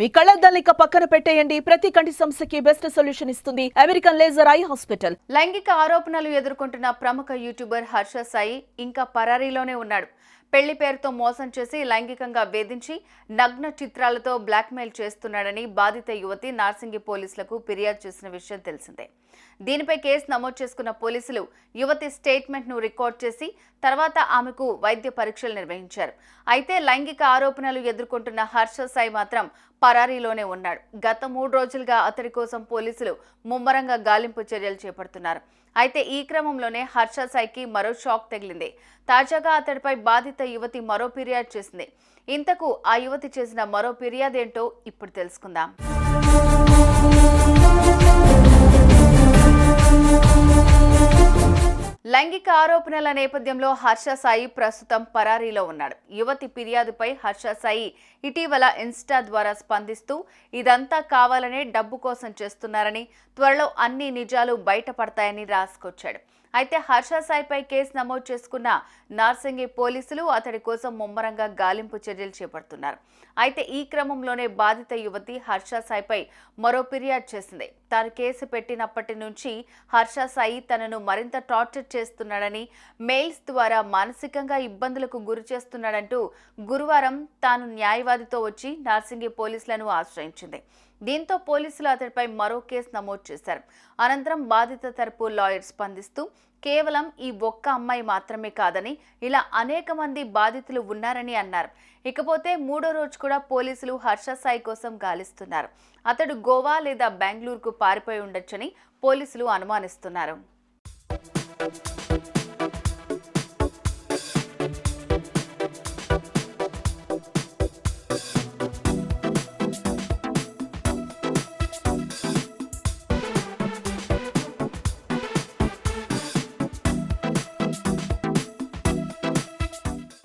మీ కళ్ళద్దాలిక పక్కన పెట్టేయండి. ప్రతి కంటి సమస్యకి బెస్ట్ సొల్యూషన్ ఇస్తుంది అమెరికన్ లేజర్ ఐ హాస్పిటల్. లైంగిక ఆరోపణలు ఎదుర్కొంటున్న ప్రముఖ యూట్యూబర్ హర్ష సాయి ఇంకా పరారీలోనే ఉన్నాడు. పెళ్ళి పేరుతో మోసం చేసి లైంగికంగా వేధించి నగ్న చిత్రాలతో బ్లాక్మెయిల్ చేస్తున్నాడని బాధిత యువతి నార్సింగి పోలీసులకు ఫిర్యాదు చేసిన విషయం తెలిసిందే. దీనిపై కేసు నమోదు చేసుకున్న పోలీసులు యువతి స్టేట్మెంట్ను రికార్డ్ చేసి తర్వాత ఆమెకు వైద్య పరీక్షలు నిర్వహించారు. అయితే లైంగిక ఆరోపణలు ఎదుర్కొంటున్న హర్ష సాయి మాత్రం పరారీలోనే ఉన్నాడు. గత మూడు రోజులుగా అతడి కోసం పోలీసులు ముమ్మరంగా గాలింపు చర్యలు చేపడుతున్నారు. అయితే ఈ క్రమంలోనే హర్ష సాయికి మరో షాక్ తగిలింది. తాజాగా అతడిపై బాధిత యువతి మరో ఫిర్యాదు చేసింది. ఇంతకు ఆ యువతి చేసిన మరో ఫిర్యాదు ఏంటో ఇప్పుడు తెలుసుకుందాం. లైంగిక ఆరోపణల నేపథ్యంలో హర్ష సాయి ప్రస్తుతం పరారీలో ఉన్నాడు. యువతి ఫిర్యాదుపై హర్ష సాయి ఇటీవల ఇన్స్టా ద్వారా స్పందిస్తూ ఇదంతా కావాలనే డబ్బు కోసం చేస్తున్నారని త్వరలో అన్ని నిజాలు బయటపడతాయని రాసుకొచ్చాడు. అయితే హర్ష సాయిపై కేసు నమోదు చేసుకున్న నార్సింగి పోలీసులు అతడి కోసం ముమ్మరంగా గాలింపు చర్యలు చేపడుతున్నారు. అయితే ఈ క్రమంలోనే బాధిత యువతి హర్ష సాయిపై మరో ఫిర్యాదు చేసింది. తాను కేసు పెట్టినప్పటి నుంచి హర్ష సాయి తనను మరింత టార్చర్ చేస్తున్నాడని మెయిల్స్ ద్వారా మానసికంగా ఇబ్బందులకు గురి చేస్తున్నాడంటూ గురువారం తాను న్యాయవాదితో వచ్చి నార్సింగి పోలీసులను ఆశ్రయించింది. దీంతో పోలీసులు అతడిపై మరో కేసు నమోదు చేశారు. అనంతరం బాధిత తరపు లాయర్ స్పందిస్తూ కేవలం ఈ ఒక్క అమ్మాయి మాత్రమే కాదని ఇలా అనేక మంది బాధితులు ఉన్నారని అన్నారు. ఇకపోతే మూడో రోజు కూడా పోలీసులు హర్ష సాయి కోసం గాలిస్తున్నారు. అతడు గోవా లేదా బెంగళూరుకు పారిపోయి ఉండొచ్చని పోలీసులు అనుమానిస్తున్నారు.